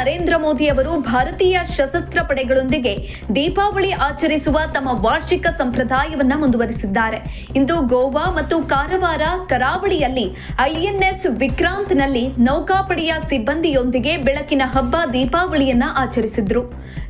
ನರೇಂದ್ರ ಮೋದಿ ಅವರು ಭಾರತೀಯ ಸಶಸ್ತ್ರ ಪಡೆಗಳೊಂದಿಗೆ ದೀಪಾವಳಿ ಆಚರಿಸುವ ತಮ್ಮ ವಾರ್ಷಿಕ ಸಂಪ್ರದಾಯವನ್ನು ಮುಂದುವರಿಸಿದ್ದಾರೆ. ಇಂದು ಗೋವಾ ಮತ್ತು ಕಾರವಾರ, ಕರಾವಳಿಯಲ್ಲಿ ಐಎನ್ಎಸ್ ವಿಕ್ರಾಂತ್ನಲ್ಲಿ ನೌಕಾಪಡೆಯ ಸಿಬ್ಬಂದಿಯೊಂದಿಗೆ ಬೆಳಕಿನ ಹಬ್ಬ ದೀಪಾವಳಿಯನ್ನ ಆಚರಿಸಿದ್ರು.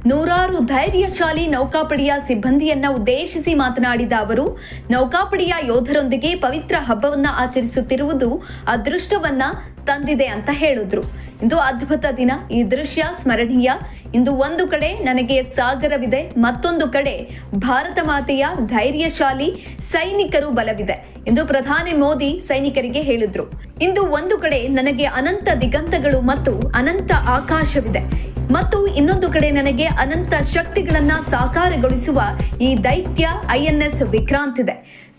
ನೂರಾರು ಧೈರ್ಯಶಾಲಿ ನೌಕಾಪಡೆಯ ಸಿಬ್ಬಂದಿಯನ್ನ ಉದ್ದೇಶಿಸಿ ಮಾತನಾಡಿದ ಅವರು, ನೌಕಾಪಡೆಯ ಯೋಧರೊಂದಿಗೆ ಪವಿತ್ರ ಹಬ್ಬವನ್ನ ಆಚರಿಸುತ್ತಿರುವುದು ಅದೃಷ್ಟವನ್ನ ತಂದಿದೆ ಅಂತ ಹೇಳಿದ್ರು. ಇಂದು ಅದ್ಭುತ ದಿನ. ಈ ದೃಶ್ಯ ಸ್ಮರಣೀಯ. ಇಂದು ಒಂದು ಕಡೆ ನನಗೆ ಸಾಗರವಿದೆ, ಮತ್ತೊಂದು ಕಡೆ ಭಾರತ ಮಾತೆಯ ಧೈರ್ಯಶಾಲಿ ಸೈನಿಕರು ಬಲವಿದೆ ಎಂದು ಪ್ರಧಾನಿ ಮೋದಿ ಸೈನಿಕರಿಗೆ ಹೇಳಿದ್ರು. ಇಂದು ಒಂದು ಕಡೆ ನನಗೆ ಅನಂತ ದಿಗಂತಗಳು ಮತ್ತು ಅನಂತ ಆಕಾಶವಿದೆ. ಮತ್ತು ಇನ್ನೊಂದು ಕಡೆ ನನಗೆ ಅನಂತ ಶಕ್ತಿಗಳನ್ನ ಸಾಕಾರಗೊಳಿಸುವ ಈ ದೈತ್ಯ ಐಎನ್ಎಸ್ ವಿಕ್ರಾಂತ್ ಇದೆ.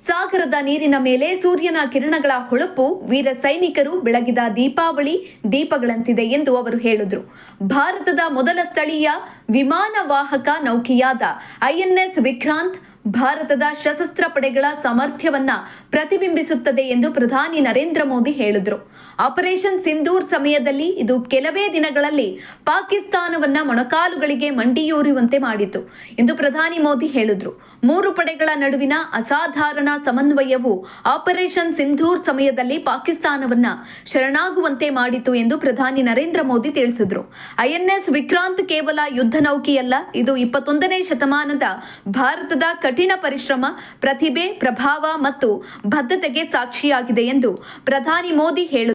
ಸಾಗರದ ನೀರಿನ ಮೇಲೆ ಸೂರ್ಯನ ಕಿರಣಗಳ ಹೊಳಪು ವೀರ ಸೈನಿಕರು ಬೆಳಗಿದ ದೀಪಾವಳಿ ದೀಪಗಳಂತಿದೆ ಎಂದು ಅವರು ಹೇಳಿದರು. ಭಾರತದ ಮೊದಲ ಸ್ಥಳೀಯ ವಿಮಾನ ವಾಹಕ ನೌಕೆಯಾದ ಐಎನ್ಎಸ್ ವಿಕ್ರಾಂತ್ ಭಾರತದ ಸಶಸ್ತ್ರ ಪಡೆಗಳ ಸಾಮರ್ಥ್ಯವನ್ನ ಪ್ರತಿಬಿಂಬಿಸುತ್ತದೆ ಎಂದು ಪ್ರಧಾನಿ ನರೇಂದ್ರ ಮೋದಿ ಹೇಳಿದ್ರು. ಆಪರೇಷನ್ ಸಿಂಧೂರ್ ಸಮಯದಲ್ಲಿ ಇದು ಕೆಲವೇ ದಿನಗಳಲ್ಲಿ ಪಾಕಿಸ್ತಾನವನ್ನ ಮೊಣಕಾಲುಗಳಿಗೆ ಮಂಡಿಯೂರುವಂತೆ ಮಾಡಿತು ಎಂದು ಪ್ರಧಾನಿ ಮೋದಿ ಹೇಳಿದ್ರು. ಮೂರು ಪಡೆಗಳ ನಡುವಿನ ಅಸಾಧಾರಣ ಸಮನ್ವಯವು ಆಪರೇಷನ್ ಸಿಂಧೂರ್ ಸಮಯದಲ್ಲಿ ಪಾಕಿಸ್ತಾನವನ್ನ ಶರಣಾಗುವಂತೆ ಮಾಡಿತು ಎಂದು ಪ್ರಧಾನಿ ನರೇಂದ್ರ ಮೋದಿ ತಿಳಿಸಿದ್ರು. ಐಎನ್ಎಸ್ ವಿಕ್ರಾಂತ್ ಕೇವಲ ಯುದ್ಧ ನೌಕೆಯಲ್ಲ ಇದು ಇಪ್ಪತ್ತೊಂದನೇ ಶತಮಾನದ ಭಾರತದ ಕಠಿಣ ಪರಿಶ್ರಮ ಪ್ರತಿಭೆ ಪ್ರಭಾವ ಮತ್ತು ಬದ್ಧತೆಗೆ ಸಾಕ್ಷಿಯಾಗಿದೆ ಎಂದು ಪ್ರಧಾನಿ ಮೋದಿ ಹೇಳಿದರು